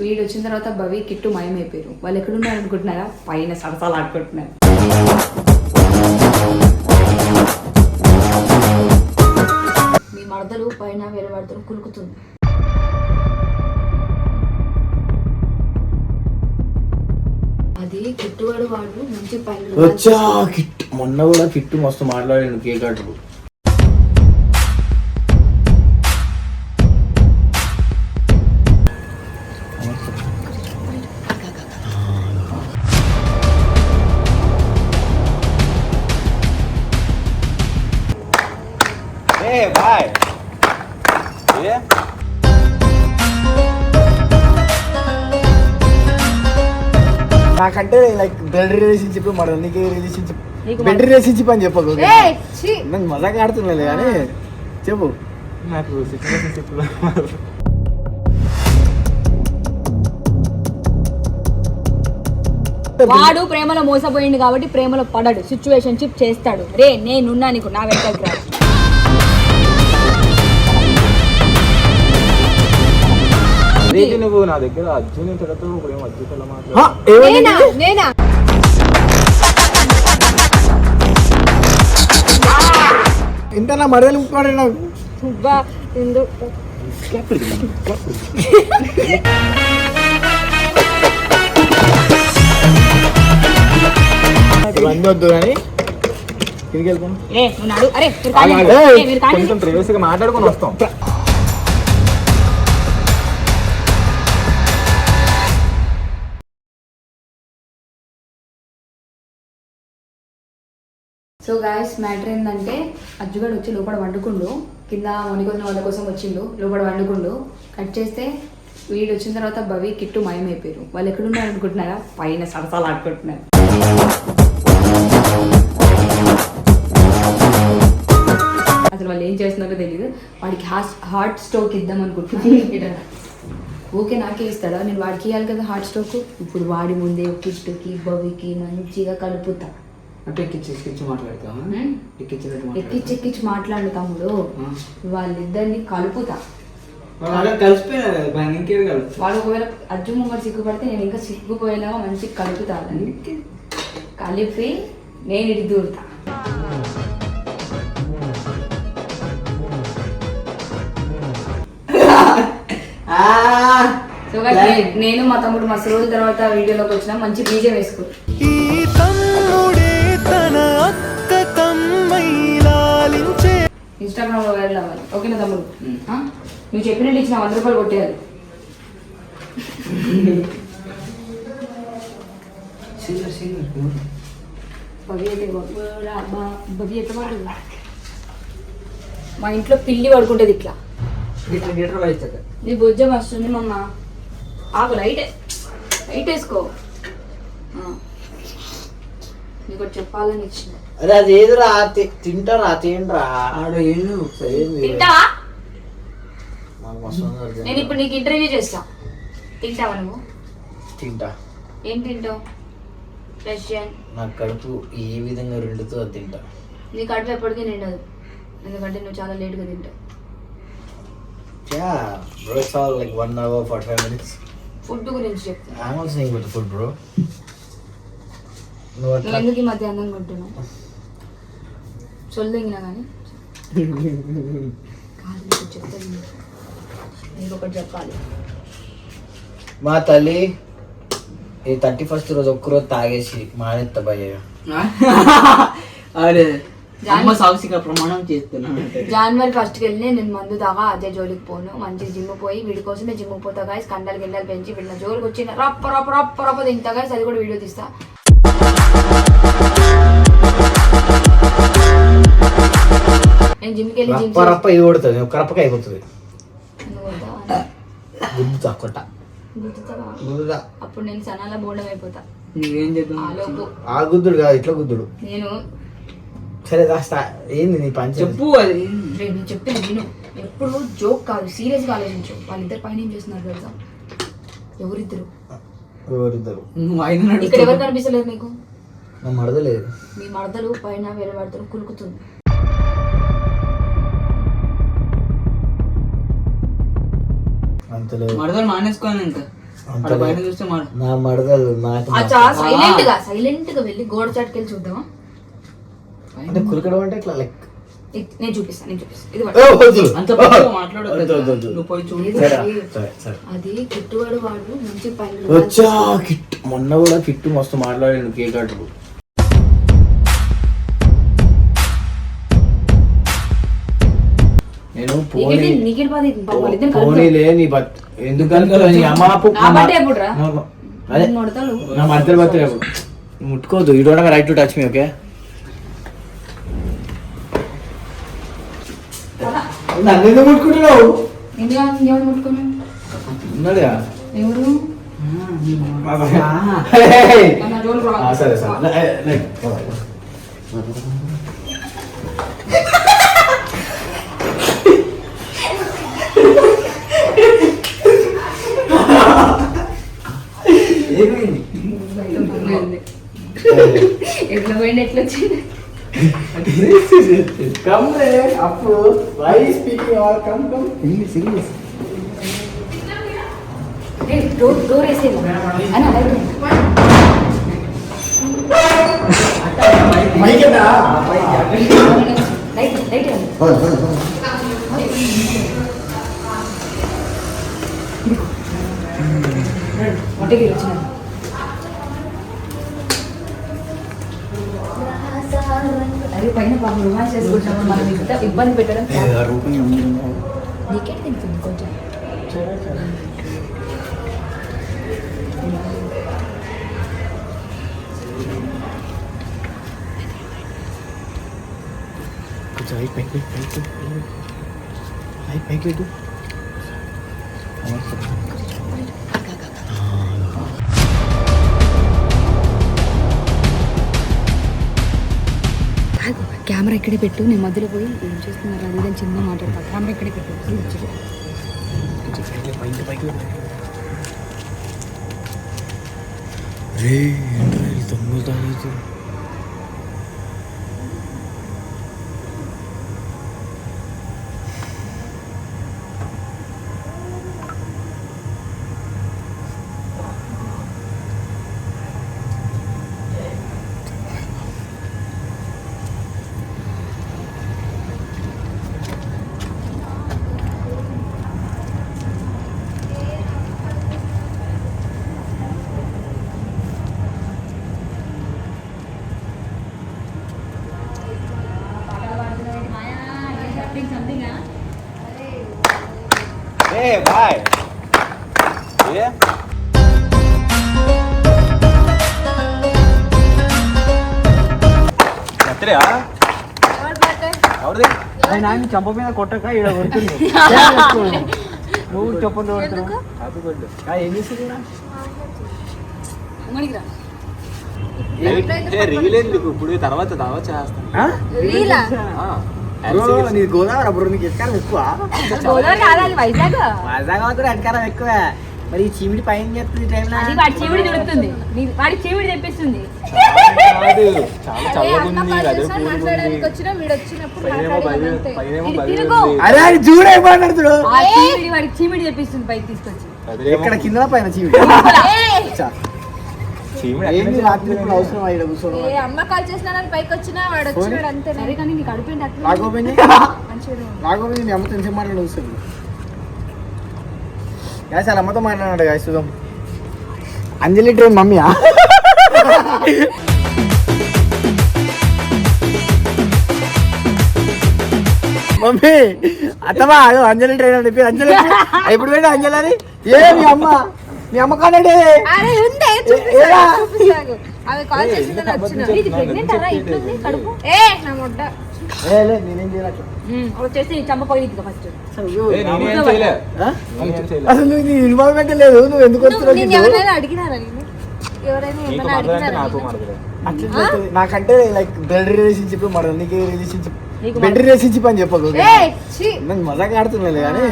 వీడు వచ్చిన తర్వాత భవి కిట్టు మాయమైపోయారు. వాళ్ళు ఎక్కడున్నారు అనుకుంటున్నారా? పైన సరసాలు ఆడుకుంటున్నారు. మీ మరదలు పైన వేరే వాడితో కులుకుతుంది. అది కిట్టువాడు వాడు మంచి పైన మొన్న కూడా కిట్టు మస్తు మాట్లాడాను కేక్ Bye. Yeah. నాకంటే లైక్ బ్లడ్ రిలేషన్షిప్ మన నీకు రిలేషన్షిప్ నీకు బెడ్ రిలేషన్షిప్ అని చెప్పకు! నేను మజాగా ఆడుతున్నాను కానీ చెప్పు. నాకు సిచ్యువేషన్షిప్ వాడు ప్రేమలో మోసపోయింది కాబట్టి ప్రేమలో పడడు సిచ్యువేషన్ షిప్ చేస్తాడు. రే నేనున్నా నీకు నా వెంటకి రా అదేంటి నువ్వు? నా దగ్గర అర్జున్ ఇప్పుడు ఏం హా, మాట్లాడు? నేనా? ఇంత నా మరదలు నాకు కానీ తిరిగి వెళ్తాను. అరే. కొంచెం ప్రైవసీగా మాట్లాడుకొని వస్తాం. సో గాయస్ మ్యాటర్ ఏంటంటే అజ్జుగాడు వచ్చి లోపల వండుకుండు. కింద మునికొదిన వాళ్ళ కోసం వచ్చిండు. లోపల వండుకుండు. కట్ చేస్తే వీడు వచ్చిన తర్వాత భవి కిట్టు మాయమైపోయారు. వాళ్ళు ఎక్కడున్నారు అనుకుంటున్నారా పైన సరసాలు ఆడుకుంటున్నారు. అసలు వాళ్ళు ఏం చేస్తున్నారో తెలియదు వాడికి హార్ట్ హార్ట్ స్ట్రోక్ ఇద్దాం అనుకుంటున్నాను. ఓకే నాకే ఇస్తాడా? నేను వాడికి ఇవ్వాలి కదా హార్ట్ స్ట్రోక్? ఇప్పుడు వాడి ముందే కిట్టుకి భవికి మంచిగా కలుపుతా. అంటే ఎక్కించి ఎక్కించి మాట్లాడతావా? హ్మ్? ఎక్కించినట్టు ఎక్కిచ్చి ఎక్కిచ్చి మాట్లాడు తమ్ముడు. వాళ్ళిద్దరిని కలుపుతా. మాట్లాడతావా కలిసిపోయినా కదా బాగా ఇంకేది కలుపు? వాడు ఒకవేళ అర్జున్ ముంగడు సిగ్గుపడితే నేను ఇంకా సిగ్గుపోయేలాగా మంచిగా కలుపుతా వాళ్ళని. కలిపి నేను ఇటు దూరుతా. సో నేను మా తమ్ముడు మస్తు రోజుల తర్వాత వీడియోలోకి వచ్చిన మంచి బీజం వేసుకో. ఇన్స్టాగ్రామ్లో వైరల్ అవ్వాలి. ఓకేనా తమ్ముడు? నువ్వు చెప్పినట్టు ఇచ్చిన వంద రూపాయలు కొట్టేయాలి. మా ఇంట్లో పిల్లి పడుకుంటుంది ఇట్లా. నీ భుజం వస్తుంది మమ్మ. ఆగు లైట్. లైట్ వేసుకో. నీకు చెప్పాలని ఇచ్చిన. అరే అది ఏదిరా తింటారా? తింటరా ఆడ ఒకసారి తింటావా. నేను ఇప్పుడు నీకు ఇంటర్వ్యూ చేస్తా. తింటావా నువ్వు? తింటా. ఏం తింటావు? రష్యన్. నా కడుపు ఏ విధంగా రెండుతో అది తింటా. నీ కడుపు ఎప్పటికీ నిండదు. ఎందుకంటే నువ్వు చాలా లేట్గా తింటావు. Yeah bro it's all like one hour forty five minutes food గురించి చెప్తా. I'm also saying with food bro నువ్వు ఎందుకు ఈ మధ్య అందంగా ఉంటున్నావు చొల్లింగినా కానీ. ఇంకొకటి చెప్పాలి. మా తల్లి ఈ థర్టీ ఫస్ట్ రోజు ఒక్కరోజు తాగేసి మానేత్త భయ్య అరే అమ్మ సాక్షిగా ప్రమాణం చేస్తున్నాను జనవరి ఫస్ట్కి వెళ్ళి నేను మందు తాగా అదే జోలికి పోను. మంచి జిమ్ పోయి వీడి కోసమే జిమ్ పోతా గాయస్ కండలు గిండలు పెంచి వీడిన జోలికి వచ్చి రప్ప రప్ప రప్ప రప్ప తింటా గాయస్ అది కూడా వీడియో తీస్తా. నేను జిమ్కి వెళ్ళి జిమ్ రప్ప రప్ప ఇది కొడుతుంది ఒక రప్పకి అయిపోతుంది. గుద్దుతా కొట్ట. గుద్దుతా. అప్పుడు నేను సనాల బోర్డం అయిపోతా. నువ్వేం చేద్దాం? ఆ లోపు. ఆ గుద్దుడు కాదు ఇట్లా గుద్దుడు. నేను సరే దాస్తా. ఏంది నీ పంచ చెప్పు అది. రే, నేను చెప్పింది విను. ఎప్పుడు జోక్ కాదు సీరియస్గా ఆలోచించు. వాళ్ళిద్దరు పైన ఏం చేస్తున్నారు తెలుసా? ఎవరిద్దరు? ఎవరిద్దరు? నువ్వు ఆయన ఇక్కడ ఎవరు కనిపిస్తలేరు నీకు? నా మరదలేదు మీ మరదలు పైన వేరే వాడితో కులుకుతుంది. అంతలేదు. మరదలు మానేసుకోను ఇంకా. నా మడదలు నాకు అచ్చా సైలెంట్గా సైలెంట్గా వెళ్ళి గోడ చాటుకెళ్ళి చూద్దామా? అంటే కురకడం అంటే ఇట్లా లైక్ నేను చూపిస్తాను నేను చూపిస్తాను అది కిట్టువాడు వాడు మంచి పైన వచ్చా కిట్ మొన్న కూడా కిట్టు మస్తు మాట్లాడాడు కేక్ అటు నేను పోనీ. పోనీలే నీ బత్ ఎందుకు? నీ అదే. నా మధ్యలో బర్త్డే అప్పుడు. ముట్టుకోవద్దు you don't right to touch me okay నన్ను ఎందుకు ముట్టుకుంటున్నావు? ఉన్నాడుగా ఎవరు? సరే సరే లే, లే. ఏమైంది ఎట్లా పోయింది ఎట్లా వచ్చింది కమ్ రే అప్పు why speaking all come come English English A, door door వేసేది అని అలాగే మైకేనా లైట్ లైట్ వేయండి. వంటకి వచ్చినాను అరే పైన పాపం రుమాన్స్ చేసుకుంటున్నాము మనం ఇంత ఇబ్బంది పెట్టడం కాదు. నీకే తింటుంది కొంచెం కొంచెం హైట్ పైకి పెట్టు, పైకి పెట్టు. హైట్ పైకి ఇక్కడే పెట్టు నేను మధ్యలో పోయి ఏం చేస్తున్నారు అది ఇది చిన్న మాట్లాడతా కెమెరా ఇక్కడే పెట్టు వచ్చి. పైకి రే ఏంట్రా తొమ్మిది ఏ బాయ్. ఏ? బర్త్డేయా ఎవరిది? నాన్న చంప మీద కొట్టక ఇక్కడ కొడుతుంది. నువ్వు చెప్పండి ఏం చేస్తుంది రా. ఏ రీల్ ఎందుకు? ఇప్పుడు తర్వాత దావా చేస్తాను. నీ గోదావరి అప్పుడు నీకు ఎక్కువ? గోదావరి కాదు అది వైజాగ్. వైజాగ్ మాత్రం ఎక్కారం ఎక్కువ. మరి ఈ చీమిడి పైన చేస్తుంది టైంలో? అది వాడి చీవిడి దొరుకుతుంది నీ- వాడి చీవిడి తెప్పిస్తుంది. అరే చూడే మాట్లాడుతుడు ఆ చీవిడి వాడికి చీవిడి తెప్పిస్తుంది పైకి తీసుకొచ్చి. అదేమో ఎక్కడ? కింద పైన చీమిడి. చీమిడి ఏంది ఎక్కడి నుంచి రాత్రి ఇప్పుడు అవసరం అయ్యి కూర్చోవడం ఏ అమ్మ కాల్ చేసినా పైకి వచ్చినా వాడు వచ్చినాడు అంతే సరే కానీ నీకు అడిపోయింది అట్లా రాఘోబిని రాఘోబిని మీ అమ్మతో ఎంతసేపు మాట్లాడి వస్తుంది గ్యాస్ వాళ్ళ అమ్మతో మాట్లాడాడు గాయస్ చూద్దాం. అంజలి ట్రైన్ మమ్మీయా? మమ్మీ అత్తమా అదో అంజలి ట్రైన్ అని చెప్పి అంజలి ఎప్పుడు పోయినా అంజలి అని? ఏ మీ అమ్మ మీ అమ్మ కానండి అరే ఉందే. ఏరా? చూపిస్తాను అవి కాల్ చేసిందని వచ్చిన. ఇది ప్రెగ్నెంట్ అరా? ఇట్లుంది? కడుపు? ఏ నా మొడ్డ ఏ లే, నేనేం చేయాలి వచ్చేసి నీ చంప పగిలిద్ది ఫస్ట్ ఏ, నేనేం చేయలే. నేనేం చేయలే. అసలు నువ్వు ఇన్వాల్వ్మెంట్ లేదు నువ్వు ఎందుకు వస్తున్నావు? ఎవరైనా అడిగినారా. నాకంటే లైక్ బ్లడ్ రిలేషన్షిప్ మరి నీకు రిలేషన్షిప్ బెడ్ రిలేషన్షిప్ అని చెప్పకు నేను మజాక్ ఆడుతున్నాలే కానీ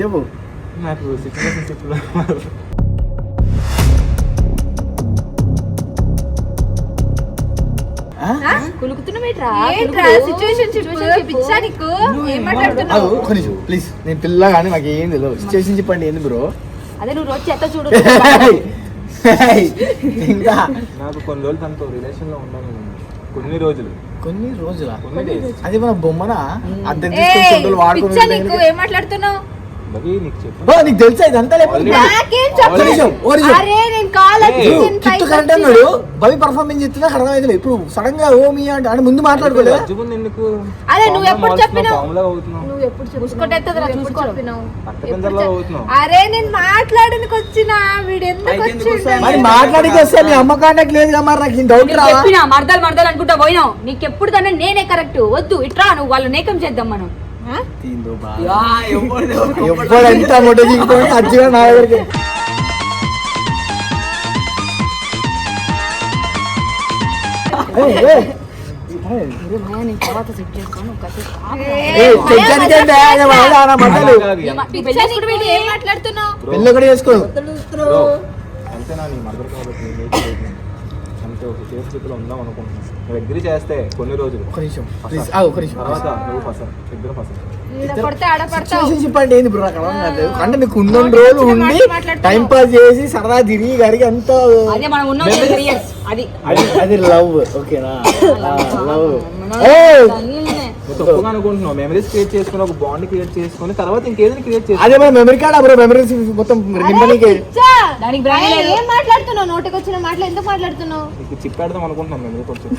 చెప్పు. నాకు ప్లీజ్ నేను పిల్ల కానీ నాకు? ఏం తెలియదు సిచ్యువేషన్ చెప్పండి ఏంది బ్రో అదే నువ్వు రోజు చెత్త చూడు. ఇంకా నాకు కొన్ని రోజులు తనతో రిలేషన్లో ఉన్నాను నేను. కొన్ని రోజులు. కొన్ని రోజుల? అది మన బొమ్మన? పిచ్చా నీకు వాడుకుని ఏం మాట్లాడుతున్నావు? బవి నీకు చెప్పు ఓ, నీకు తెలుసా ఇదంతా కిట్టు కరెక్ట్ అన్నాడు. భవి పర్ఫార్మెన్స్ చెప్తున్నా అర్థం అయితే ఇప్పుడు సడన్గా ఓ మీ అంటే అంటే ముందు మాట్లాడుకోలేదు ఎందుకు? అరే, నువ్వు ఎప్పుడు చెప్పినావు? నువ్వు ఎప్పుడు. చెప్పినావు? అరే నేను మాట్లాడడానికి వచ్చిన? వీడు ఎందుకు వచ్చిండు? మరి మాట్లాడికి వస్తే మీ అమ్మ కాంటాక్ట్ లేదు కదా మరి నాకు? డౌట్ రావా? చెప్పినా? మర్దాలు మర్దాలు అనుకుంటా పోయినావు. నీకు ఎప్పుడు కన్నా నేనే కరెక్ట్ వద్దు ఇట్రా నువ్వు వాళ్ళు నేకం చేద్దాం మనం. ఆ? ఎప్పుడు ఎంత మొట్ట దిగిపోయి అజ్జిగా నా దగ్గరికి. పెళ్ళి అంతేనా నీ మదర్ కాబట్టి. అంతే ఒక సేఫ్ స్థితిలో ఉందాం అనుకుంటున్నాను. నువ్వు అగ్రి చేస్తే కొన్ని రోజులు. ఒక నిమిషం. ప్లీజ్ ఆగు, ఒక నిమిషం. తర్వాత నువ్వు ఫసల్ ఇద్దరు ఫసల్ అంటే ఏంది బ్రో కాదు అంటే మీకు ఉన్న రోజులు ఉండి. టైం పాస్ చేసి సరదా తిరిగి గడిగి అంత అదే మనం ఉన్నాం త్రీ ఇయర్స్ అది. అది అది లవ్ ఓకేనా? లవ్. నువ్వు తప్పుగా అనుకుంటున్నావు మెమరీస్ క్రియేట్ చేసుకుని ఒక బాండ్ క్రియేట్ చేసుకుని తర్వాత ఇంకేదైనా క్రియేట్ చేసుకో. అదే మన మెమరీ కార్డ్ బ్రో మెమరీస్ మొత్తం నింపనీకి! దానికి బ్రాండ్ లేదు. ఏం మాట్లాడుతున్నావు? నోటికి వచ్చిన మాటలు ఎందుకు మాట్లాడుతున్నావు? నీకు చిప్పాడదాం అనుకుంటున్నాను మెమరీ కొంచెం.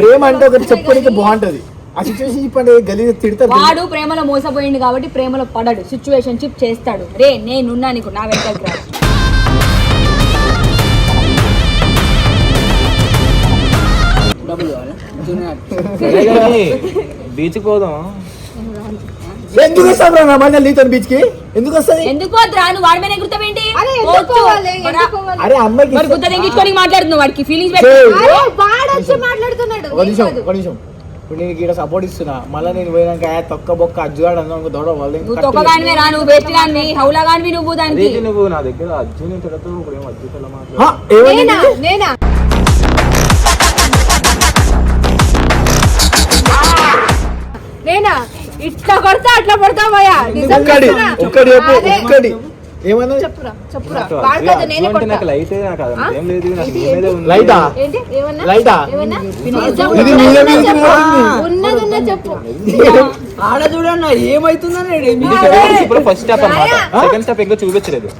ప్రేమ అంటే ఒకటి చెప్పడానికి బాగుంటది. ఆ సిచ్యువేషన్ చెప్పండి గలీజ్ తిడతారు వాడు ప్రేమలో మోసపోయింది కాబట్టి ప్రేమలో పడడు. సిచ్యువేషన్ షిప్ చేస్తాడు. రే నేనున్నా నీకు నా వెంటకి బీచ్ పోదాం ఎందుకు వస్తావు బ్రో నా మధ్య నీతో బీచ్కి? ఎందుకు వస్తుంది? ఎందుకు వద్దురా? నువ్వు వాడి మీద గుర్తవేంటి అరే అమ్మాయికి మరి గుర్త తెంగించుకొని మాట్లాడుతున్నావు వాడికి. ఫీలింగ్స్ వచ్చి మాట్లాడుతున్నాడు. ఒక నిమిషం ఒక నిమిషం. ఇప్పుడు నేను ఇక్కడ సపోర్ట్ ఇస్తున్నా. మళ్ళీ నేను పోయినాక "ఏ, తొక్క బొక్క అజ్జుగాడు అన్నా దొడ వాళ్ళు నువ్వు తొక్కగానివే రా నువ్వు బెస్ట్ గానివి. హౌలా గానివి నువ్వు దానికి. నువ్వు? నా దగ్గర అర్జున్ తిడతావు ఇప్పుడు ఏం ఏమైంది? నేనా? నేనా? ఇట్లా కొడతా అట్లా పడతావయ్యా నిజం ఒక్కడి చెప్తున్నా. ఒక్కడి చెప్పు అదే. ఒక్కడి. ఏమన్నా చెప్పురా చెప్పురా. నాకు వాడు అర్జున్ కాదు నేనే అంటే కొడతా. లైట్ నాకు అది ఆ? ఏం లేదు నాకు ఏంటి, నీ మీదే ఉంది. లైటా? ఏంటి ఏమన్నా? లైటా? ఏమన్నా? ఇది నిజం మీద ఉన్నది మీద చెప్పు. ఉంది. ఉన్నది ఉన్నది చెప్పు. ఆడ చూడన్న ఏమైతుందని ఇప్పుడు ఫస్ట్ స్టెప్ అన్నమాట. సెకండ్ స్టెప్ ఇంకా చూపించలేదు.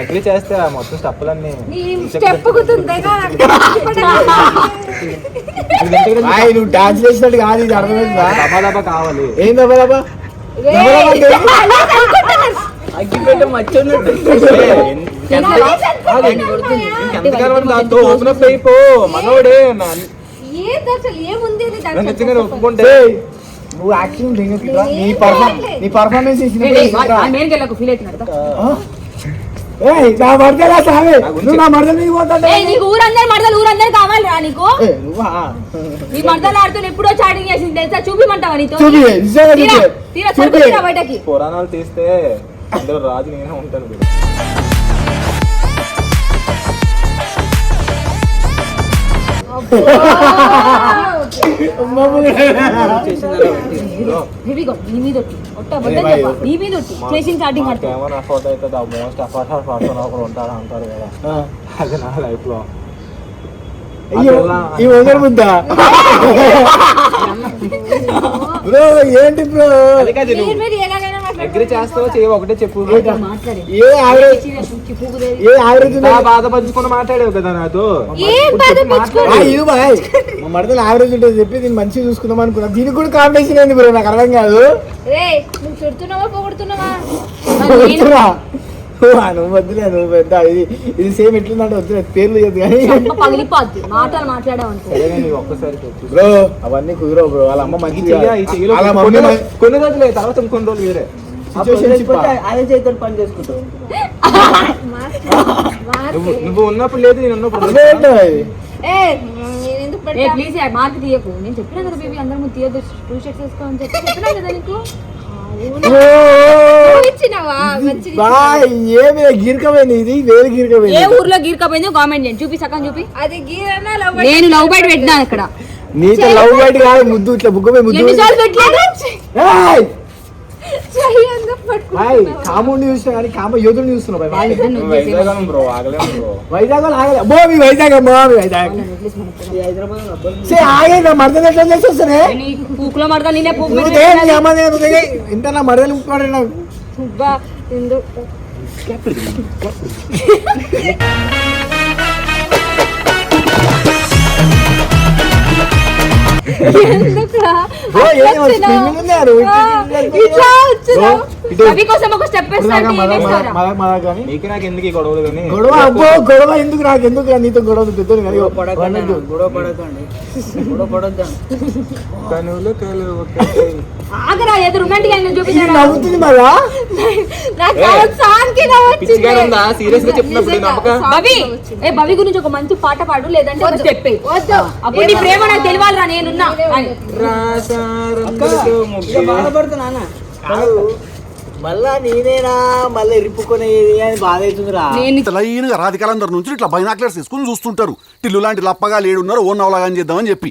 అగ్రి చేస్తే మొత్తం స్టెప్పులన్నీ నీ స్టెప్ నువ్వు డాన్స్ చేసినట్టు కాదు ఇది అర్థమైందా? కావాలి. ఏం ఎంతకాలం దాంతో ఓపెన్ అప్ అయిపో మనోడే ఒప్పుకుంటే? ఏయ్, నువ్వు యాక్షన్? నీ పర్ఫార్మ్ నీ పర్ఫార్మెన్స్ నేను నా మర్దలా సావే? నువ్వు నా మీద నీకు ఊరందరు మడతలు ఊరందరు కావాలి రా నీకు నీ మడతలు ఎప్పుడో చాటింగ్ చేసింది తెలుసా? చూపిమంటావా నీతో? తీరా, తీరా బయటకి. పురాణాలు తీస్తే అందులో రాజు నేనే ఉంటాను మాకేమో అఫోర్డ్ అవుతుంది మోస్ట్ అఫోర్డ్ పర్సన్ ఒకరు ఉంటారు అంటారు కదా. ఆ. అది నా లైఫ్లో. అయ్యో ఈ వంగర ముద్ద బ్రో ఏంటి బ్రో? అగ్రి చేస్తావో చేయవో ఒకటే చెప్పు. మాట్లాడే. ఏ యావరేజ్ ఏ యావరేజ్ బాధ పంచుకుని మాట్లాడావు కదా నాతో. ఇది బాయ్. మా మడతలు యావరేజ్ ఉంటుంది చెప్పి దీన్ని మంచిగా చూసుకుందాం అనుకున్నా. దీనికి కూడా కాంపిటీషన్ ఏంది బ్రో? నాకు అర్థం కాదు. నువ్వు వద్దులే నువ్వు పెద్ద. ఇది ఇది సేమ్ ఎట్లుందంటే వద్దులే పేర్లు చెప్పు కానీ. మాటలు మాట్లాడావు ఒక్కసారి. బ్రో అవన్నీ కుదరవు బ్రో. వాళ్ళ అమ్మ మంచి కొన్ని రోజులు- తర్వాత ఇంకొన్ని రోజులు వేరే అదే చేతితో పని చేసుకుంటావు. నువ్వు నువ్వు ఉన్నప్పుడు లేదు నేను ఉన్నప్పుడు. ఏ ఏ ప్లీజ్ మార్క్ తీయకు. నేను చెప్పినా కదా బేబీ అందరి తీయద్దు. టూ షర్ట్స్ వేసుకోమని చెప్పి చెప్పినా కదా నీకు? ఇది? వేరే ఏ ఊర్లో గీరకపోయిందో కామెంట్ చేయండి. చూపి సగం చూపి. అది గీరనా లవ్ నేను లవ్ బైట్ పెట్టినా ఇక్కడ. నీతో లవ్ బయట కాదు ముద్దు ఇట్లా బుగ్గ ముద్దు పెట్టలేదు? కాముడిని చూసినా కానీ కామ యోధుని చూస్తున్నావు వైజాగ్ బ్రో ఆగలేము బ్రో వైజాగ్ ఆగలే. అబ్బో మీ వైజాగ్ అమ్మో మీ వైజాగ్. సే ఆగే నా మరదలు ఎట్లా చేసి వస్తానే పూకులో మడతా నేనే పూకు నువ్వు దే, నీ అమ్మ దే, నువ్వు దే. ఇంత నా మరదలు ముట్టుకోండి నాకు. అబ్బా, ఎందుకు ఎందుకురా? బ్రో, అట్లా ఏం వచ్చినావు? స్విమ్మింగ్ ఉంది ఆడు. ఆ, ఇట్లా వచ్చినావు. కోసం ఒక స్టెప్ నీకు నాకు ఎందుకు గొడవలు కానీ? గొడవ అబ్బో గొడవ ఎందుకు నాకు? ఎందుకు రా నీతో గొడవ పెద్దది కానీ? గొడవ పడకండి గొడవ పడద్దండి. కనులు కలు. ఆగరా ఏదో రొమాంటిక్ అయినా చూపించారా? నవ్వుతుంది మరా సీరియస్గా చెప్తున్నప్పుడు నమ్మక? భవి. ఏ గురించి ఒక మంచి పాట పాడు లేదంటే ఒక స్టెప్ వేయి. వద్దు. అప్పుడు నీ ప్రేమ నాకు తెలియాలిరా నేనున్నా. రాసారందరితో మళ్ళా నేనేనా? మళ్ళీ ఇరుపుకునేది అని బాధ అవుతుందిరా నేను లైన్గా రాధికాలందరి నుంచి ఇట్లా బైనాక్లర్స్ తీసుకుని చూస్తుంటారు. టిల్లు లాంటి లప్పగా లేడున్నారు ఓ నవలాగా చేద్దామని చెప్పి.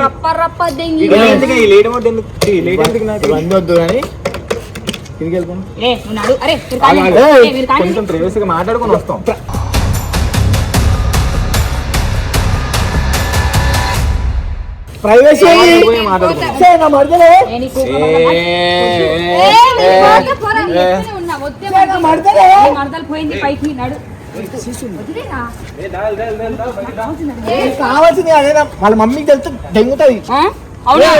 నా కాలు మరదలు ఏ, ఏ ఏ ఏ, మాట్లాడుకొని వస్తాం. ప్రైవసీ ఏ, ఏ, ఏ, ఏ, ఏ, ఏ. మరదలు పోయింది పైకి నడు? కావాల్సింది వాళ్ళ మమ్మీకి తెలిస్తే దెంగుతుంది? అవునా?